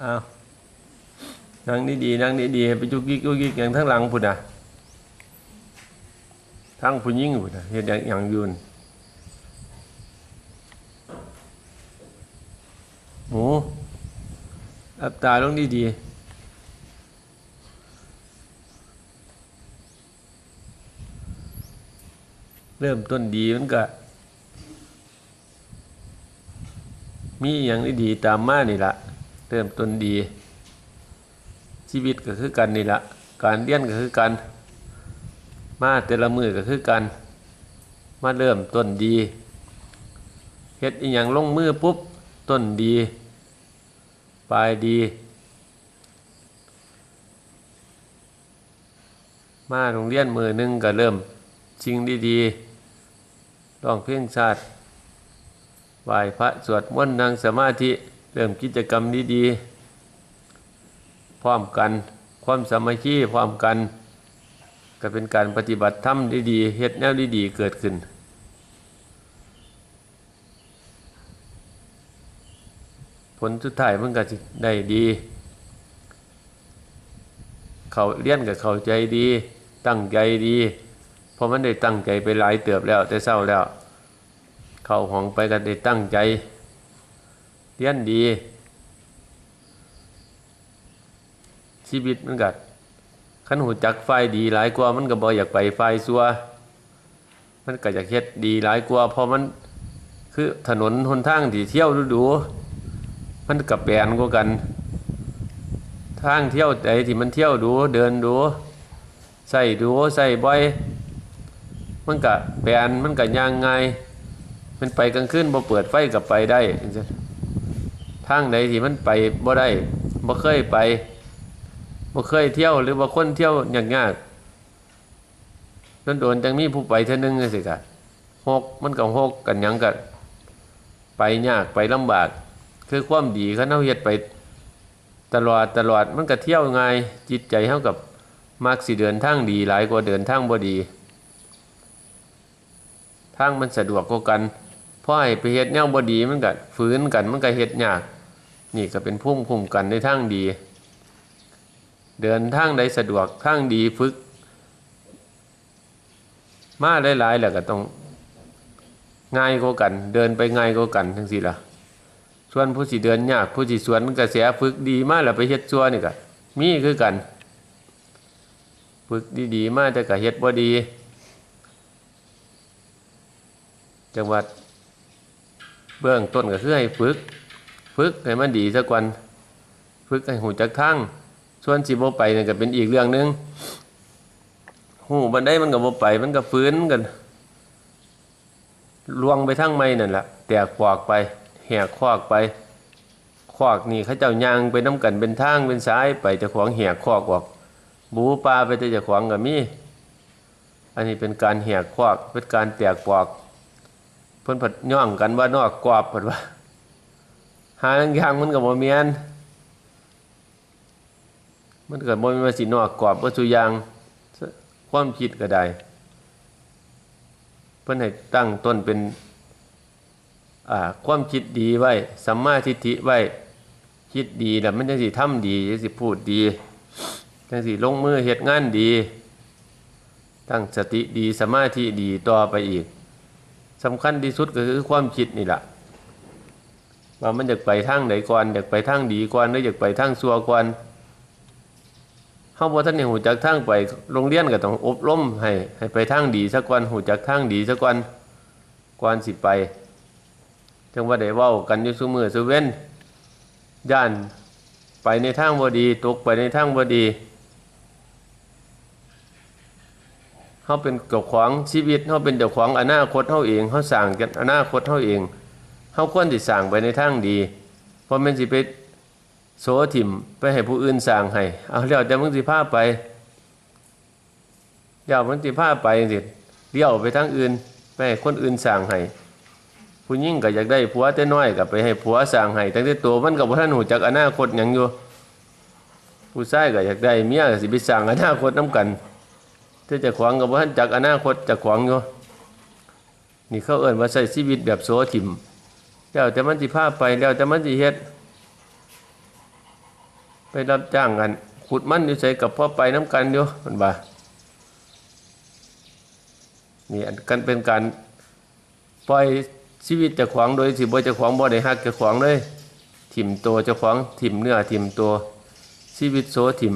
เอานั่งดีๆนั่งดีๆไปจุกยิกจุกยิกอย่างทั้งหลังพุ่นนะทั้งผู้หญิงพุ่นนะเฮ็ดอย่างอย่างยืนหมูอับตาลงดีๆเริ่มต้นดีมันก็ มีอย่างดีๆตามมานี่ละ เริ่มต้นดี ชีวิตก็คือกันนี่ละการเรียนก็คือกัน มาแต่ละมือก็คือกัน มาเริ่มต้นดีเฮ็ดอีหยังลงมือปุ๊บต้นดีปลายดี มาโรงเรียนมือหนึงก็เริ่มชิงดีๆร้องเพลงชาติไหวพระสวดมนต์นั่งสมาธิ เริ่มกิจกรรมดีๆพร้อมกัน ความสามัคคีพร้อมกัน ก็เป็นการปฏิบัติธรรมดีๆเฮ็ดแนวดีๆเกิดขึ้น ผลสุดท้ายมันก็ได้ดี เขาเรียนกับเขาใจดี ตั้งใจดีเพราะมันได้ตั้งใจไปหลายเติบแล้วแต่เศร้าแล้ว เข้าห้องไปกันได้ตั้งใจ เรียนดี ชีวิตมันกัดขันหูจักไฟดีหลายกว่ามันก็บ่อยากไปไฟซัว มันก็อยากเฮ็ดดีหลายกว่าพราะมันคือถนนหนทางที่เที่ยวดูดูมันกับแปลนกว่ากัน ทางเที่ยวใดที่มันเที่ยวดูเดินดูใส่ดูใส่บ่อย มันก็แปลนมันก็ย่างไงมันไปกลางคืนบ่เปิดไฟกับไปได้ ทางใดที่มันไปบ่ได้บ่เคยไปบ่เคยเที่ยวหรือว่คนเที่ยวยากๆนั่นโดนจังมีผู้ไปเท่านึงจังซี่กะหกมันก็หกกันยังก็ไปยากไปลำบาก คือความดีเขาเฮาเฮ็ดไปตลอดตลอดมันก็เที่ยวง่ายจิตใจเฮากับมักสิเดินทางดีหลายกว่าเดินทางบ่ดีทางมันสะดวกกว่ากันเพราะให้ไปเฮ็ดแนวบ่ดีมันก็ฝืนกันมันก็เฮ็ดยาก นี่ก็เป็นพุ่มคุมกันในทางดี เดินทางใดสะดวกทางดีฝึก มาหลายๆแล้วก็ต้องง่ายกว่ากัน เดินไปง่ายกว่ากันทั้งสี่ละส่วนผู้สิเดินยากผู้สิสวนกระแสฝึกดีมากแล้วไปเฮ็ดซัวนี่ก็มีคือกัน ฝึกดีๆมาแต่ก็เฮ็ดบ่ดี จังหวัดเบื้องต้นก็คือให้ฝึก ฝึกให้มันดีสักวันฝึกให้หูจักทั้งส่วนสิบ่ไปนั่ก็เป็นอีกเรื่องหนึงหูบันไดมันก็บ่ไปมันก็ฟื้นกันลวงไปทั้งไม่นั่นแหละแตกขวากไปแหกขวากไปขวากนี่เขาเจ้ายางไปน้ำกันเป็นทางเป็นสายไปจะขวางแหกขวากออก บูปลาไปแต่เจะขวางกับมีอันนี้เป็นการแหกขวากเป็นการแตกขวากเพิ่นผัดย่องกันว่านอกกรอบผัดว่า หาลังยางมันกับโมเมียนมันเกิดโมเมนว่าสินอกกรอบว่าสุยางความคิดก็ได้เพิ่นให้ตั้งต้นเป็นความคิดดีไว้สัมมาทิฏฐิไว้ คิดดีแล้วมันจังสิทำดีจังสิพูดดีจังสิลงมือเฮ็ดงานดี ตั้งสติดีสมาธิดีต่อไปอีกสำคัญที่สุดก็คือความคิดนี่แหละ ว่ามันอยากไปทางไหนก่อนอยากไปทางดีก่อนหรืออยากไปทางซัวก่อนเฮาบ่ทันได้หูจักทางไปโรงเรียนก็ต้องอบรมให้ให้ไปทางดีสักวันหูจักทางดีสักวันก่อนสิไป จังว่าได้เว้ากันอยู่ซุมือซุเว้นย่านไปในทางบ่ดี ตกไปในทางบ่ดีเขาเป็นเจ้าของชีวิตเขาเป็นเจ้าของอนาคตเขาเองเขาสั่งกันอนาคตเขาเอง เขาควรที่สั่งไปในทางดีเพราะมันสิไปโสถิ่มไปให้ผู้อื่นสั่งให้เอาแล้วแต่มึงสิพาไปเดี๋ยวมันสิพาไปสิเลี้ยวไปทางอื่นไปให้คนอื่นสั่งให้ผู้ยิ่งก็อยากได้ผัวแต่น้อยก็ไปให้ผัวสั่งให้ตั้งแต่ตัวมันกับท่านหูจักอนาคตหยังอยู่ผู้ชายก็อยากได้เมียก็สิไปสั่งอนาคตน้ำกันถ้าจะขวางกับว่านจากอนาคตจะขวางอยู่นี่เขาเอิ้นว่าใช้ชีวิตแบบโสถิ่ม แล้วแต่มันสิพาไปแล้วแต่มันสิเฮ็ด ไปรับจ้างกัน ขุดมันอยู่ใส่กับพ่อไปน้ำกันอยู่มันบ่านี่กันเป็นการปล่อยชีวิตจะขวางโดยสิบ่จะขวางบ่ได้ฮักจะขวางเลยถิ่มตัวจะขวางถิ่มเนื้อถิ่มตัวชีวิตโซถิ่ม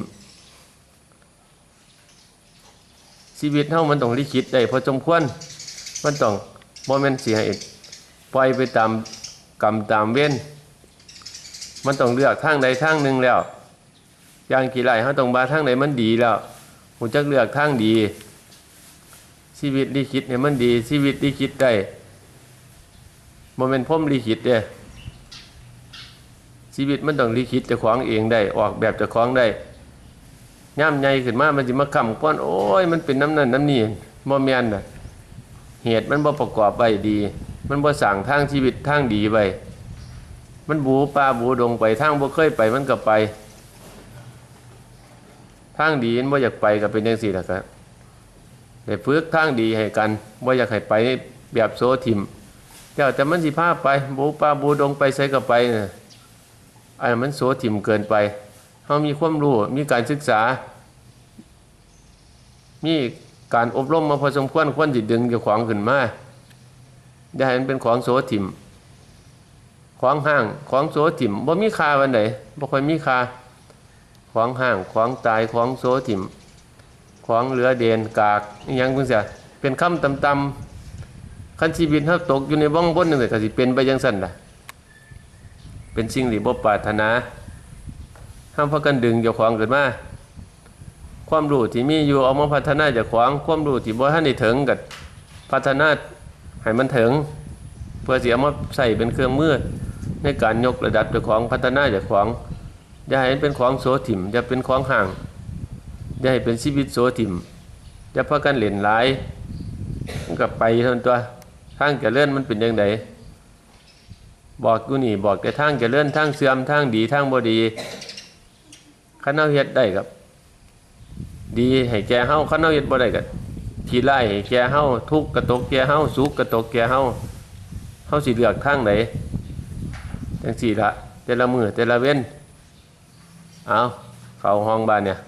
ชีวิตเฮามันต้องลิขิตได้พอสมควรมันต้องบ่แม่นสิให้ปล่อยไปตาม กรรมตามเวรมันต้องเลือกทางใดทางหนึ่งแล้วอย่างกี่ไรเขาต้องบาทางไหนมันดีแล้วผมจักเลือกทางดี ชีวิตลิขิตเนี่ยมันดี ชีวิตลิขิตได้มันเป็นพ่มลิขิตเด้ชีวิตมันต้องลิขิตจะคล้าของเองได้ ออกแบบจะคล้าของได้ย่ำใหญ่ขึ้นมา มันจะมาคำก้อน โอ้ย มันเป็นน้ำนั่นน้ำนี่บ่แมนน่ะ เหตุมันบ่ประกอบไว้ดี มันบ่สั่งทางชีวิตทางดีไว้มันบูปลาบูดงไปทางบ่เคยไปมันก็ไป ทางดีบ่อยากไปก็เป็นจังซี่ละครับได้ฝึกทางดีให้กันบ่อยากให้ไปแบบโซทิมเจ้าแต่มันสิพาไปบูปลาบูดงไปใส่ก็ไปน่ะอันมันโซทิมเกินไปเฮามีความรู้มีการศึกษา มีการอบรมมาพอสมควรควรสิตดึงเจ้าของขึ้นมา อย่าให้มันเป็นของโสทิมของห้างของโสทิมบ่มีค่าวันไหนบ่ค่อยมีค่าของห้างของตายของโซถิ่มของเหลือเดนกากอิหยังคุณเสียเป็นคำตำๆคันชีวิตเฮาตกอยู่ในบ้องบนหนึ่งเลยก็สิเป็นไปจังซั่นล่ะเป็นสิ่งที่บ่ปรารถนาห้ามพากันดึงเจ้าของขึ้นมาความรู้ที่มีอยู่เอามาพัฒนาเจ้าของความรู้ที่บ่ทันได้ถึงก็พัฒนา ให้มันถึง เพื่อเสิเอามาใส่เป็นเครื่องมือในการยกระดับจ้าของพัฒนาจ้าของอย่าให้เป็นของโสถิ่มอย่าเป็นของห่างอย่าให้เป็นชีวิตโสถิ่มอย่าพากันเล่นหลายมันกับไปท่านตัวทางจะเลื่อนมันเป็นยังไงบอกกูนี่บอกแต่ทางจะเลื่อนทางเสื่อมทางดีทางบ่ดีขันเอาเฮ็ดได้กับ ดีให้แกเฮาขันเอาเฮ็ดบ่ได้กับ ทีไล่แก่เฮาทุกกระตกแก่เฮาสุกกระตกแก่เฮาเฮาสิเลือกทางไหนจังสี่ละแต่ละมือแต่ละเว้นเอาเข้าห้องบ้านเนี่ย